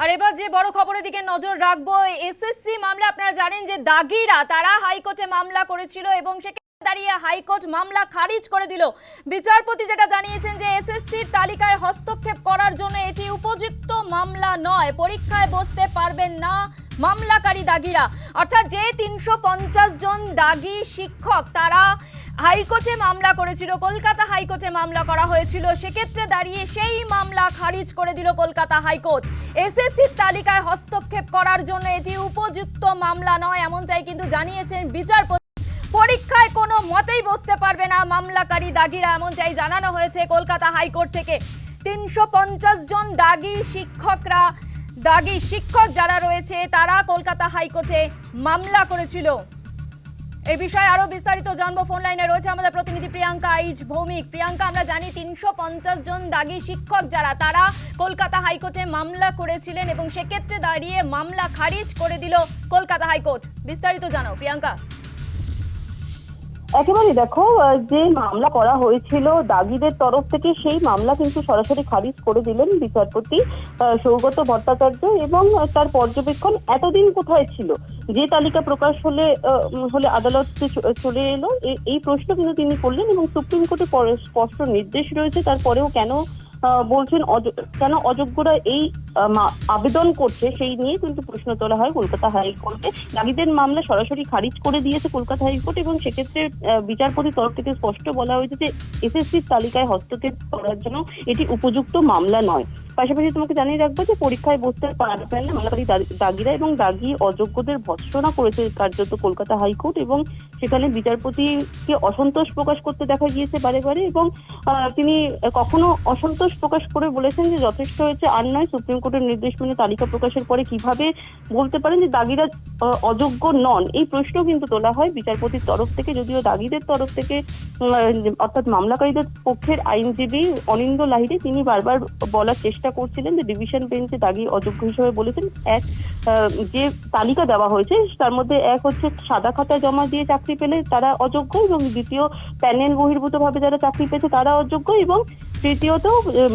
আর এবার যে বড় খবরের দিকে নজর রাখব এসএসসি মামলা আপনারা জানেন যে দাগিরা, তারা হাইকোর্টে মামলা করেছিল এবং সেখানে দাঁড়িয়ে হাইকোর্ট মামলা খারিজ করে দিল। বিচারপতি যেটা জানিয়েছেন যে এসএসসির তালিকায় হস্তক্ষেপ করার জন্য এটি উপযুক্ত মামলা নয়। পরীক্ষায় বসতে পারবেন না মামলাকারী দাগিরা। অর্থাৎ যে তিনশো জন দাগি শিক্ষক তারা হাইকোর্টে মামলা করেছিল, কলকাতা হাইকোর্টে মামলা করা হয়েছিল, সেক্ষেত্রে দাঁড়িয়ে সেই মামলা খারিজ করে দিল কলকাতা হাইকোর্ট। এসএসসির তালিকায় হস্তক্ষেপ করার জন্য এটি উপযুক্ত মামলা নয়, এমনটাই কিন্তু জানিয়েছেন বিচারপতি। পরীক্ষায় কোনো মতেই বসতে পারবে না মামলাকারী দাগিরা এমন এমনটাই জানানো হয়েছে কলকাতা হাইকোর্ট থেকে। তিনশো জন দাগি শিক্ষকরা, দাগি শিক্ষক যারা রয়েছে, তারা কলকাতা হাইকোর্টে মামলা করেছিল। এই বিষয়ে আরও বিস্তারিত জানব ফোন লাইনে রয়েছে আমাদের প্রতিনিধি প্রিয়াঙ্কা আইজ ভৌমিক। প্রিয়াঙ্কা, আমরা জানি তিনশো পঞ্চাশ জন দাগি শিক্ষক যারা, তারা কলকাতা হাইকোর্টে মামলা করেছিলেন এবং সেক্ষেত্রে দাঁড়িয়ে মামলা খারিজ করে দিল কলকাতা হাইকোর্ট। বিস্তারিত জানাও, প্রিয়াঙ্কা। একেবারে দেখো যে মামলা করা হয়েছিল দাগিদের তরফ থেকে, সেই মামলা কিন্তু সরাসরি খারিজ করে দিলেন বিচারপতি সৌগত ভট্টাচার্য এবং তার পর্যবেক্ষণ এতদিন কোথায় ছিল? যে তালিকা প্রকাশ হলে হলে আদালত চলে এলো এই প্রশ্ন কিন্তু তিনি করলেন এবং সুপ্রিম কোর্টে স্পষ্ট নির্দেশ রয়েছে, তারপরেও কেন বলছেন কেন অযোগ্যরা এই আবেদন করছে সেই নিয়ে কিন্তু প্রশ্ন তোলা হয় কলকাতা হাইকোর্টে। নারীদের মামলা সরাসরি খারিজ করে দিয়েছে কলকাতা হাইকোর্ট এবং সেক্ষেত্রে বিচারপতির তরফ থেকে স্পষ্ট বলা হয়েছে যে এসএসসির তালিকায় হস্তক্ষেপ করার জন্য এটি উপযুক্ত মামলা নয়। পাশাপাশি তোমাকে জানিয়ে রাখব যে পরীক্ষায় বসতে পারবেন না দা- দাগিরা এবং দাগি অযোগ্যদের ভৎসনা করেছে কার্যত কলকাতা হাইকোর্ট এবং সেখানে বিচারপতিকে অসন্তোষ প্রকাশ করতে দেখা গিয়েছে বারে বারে এবং তিনি কখনো অসন্তোষ প্রকাশ করে বলেছেন যে যথেষ্ট হয়েছে আর নয়। সুপ্রিম কোর্টের নির্দেশ মেনে তালিকা প্রকাশের পরে কীভাবে বলতে পারেন যে দাগিরা অযোগ্য নন? এই প্রশ্ন কিন্তু তোলা হয় বিচারপতির তরফ থেকে, যদিও দাগিদের তরফ থেকে অর্থাৎ মামলাকারীদের পক্ষের আইনজীবী অনিন্দ লাহিড়ী, তিনি বারবার বলার চেষ্টা করছিলেন যে ডিভিশন বেঞ্চে দাগি অযোগ্য হিসেবে বলেছেন এক যে তালিকা দেওয়া হয়েছে, তার মধ্যে এক হচ্ছে সাদা খাতায় জমা দিয়ে চাকরি পেলে তারা অযোগ্য এবং দ্বিতীয় প্যানেল বহির্ভূত ভাবে যারা চাকরি পেয়েছে তারা অযোগ্য এবং তৃতীয়ত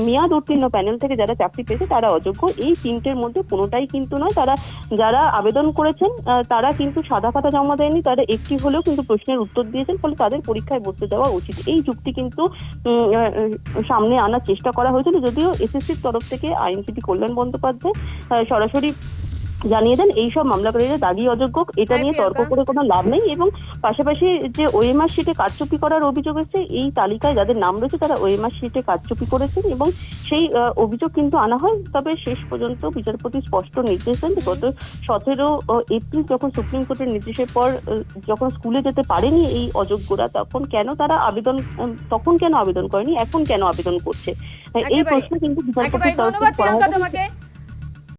মেয়াদ উত্তীর্ণ প্যানেল থেকে যারা চাকরি পেয়েছে তারা অযোগ্য। এই তিনটের মধ্যে কোনোটাই কিন্তু নয়। তারা, যারা আবেদন করেছেন তারা কিন্তু সাদা খাতা জমা দেয়নি, তারা একটি হলেও কিন্তু প্রশ্নের উত্তর দিয়েছেন, ফলে তাদের পরীক্ষায় বসতে দেওয়া উচিত। এই যুক্তি কিন্তু সামনে আনার চেষ্টা করা হয়েছিল, যদিও এসএসসির তরফ থেকে আইনজীবী কল্যাণ বন্দ্যোপাধ্যায় সরাসরি জানিয়ে দেন এইসব মামলাকারীরা দাগি অযোগ্য এটা নিয়ে তর্ক করে কোনো লাভ নেই এবং পাশাপাশি যে ওএমআর শিটে কারচুপি করার অভিযোগ এসেছে এই তালিকায় যাদের নাম রয়েছে তারা ওএমআর শিটে কারচুপি করেছেন এবং সেই অভিযোগ কিন্তু আনা হয়। তবে শেষ পর্যন্ত বিচারপতি স্পষ্ট নির্দেশ দেন গত সতেরো এপ্রিল যখন সুপ্রিম কোর্টের নির্দেশের পর যখন স্কুলে যেতে পারেনি এই অযোগ্যরা তখন কেন তারা আবেদন তখন কেন আবেদন করেনি এখন কেন আবেদন করছে? এই প্রশ্ন কিন্তু বিচারপতির তরফ থেকে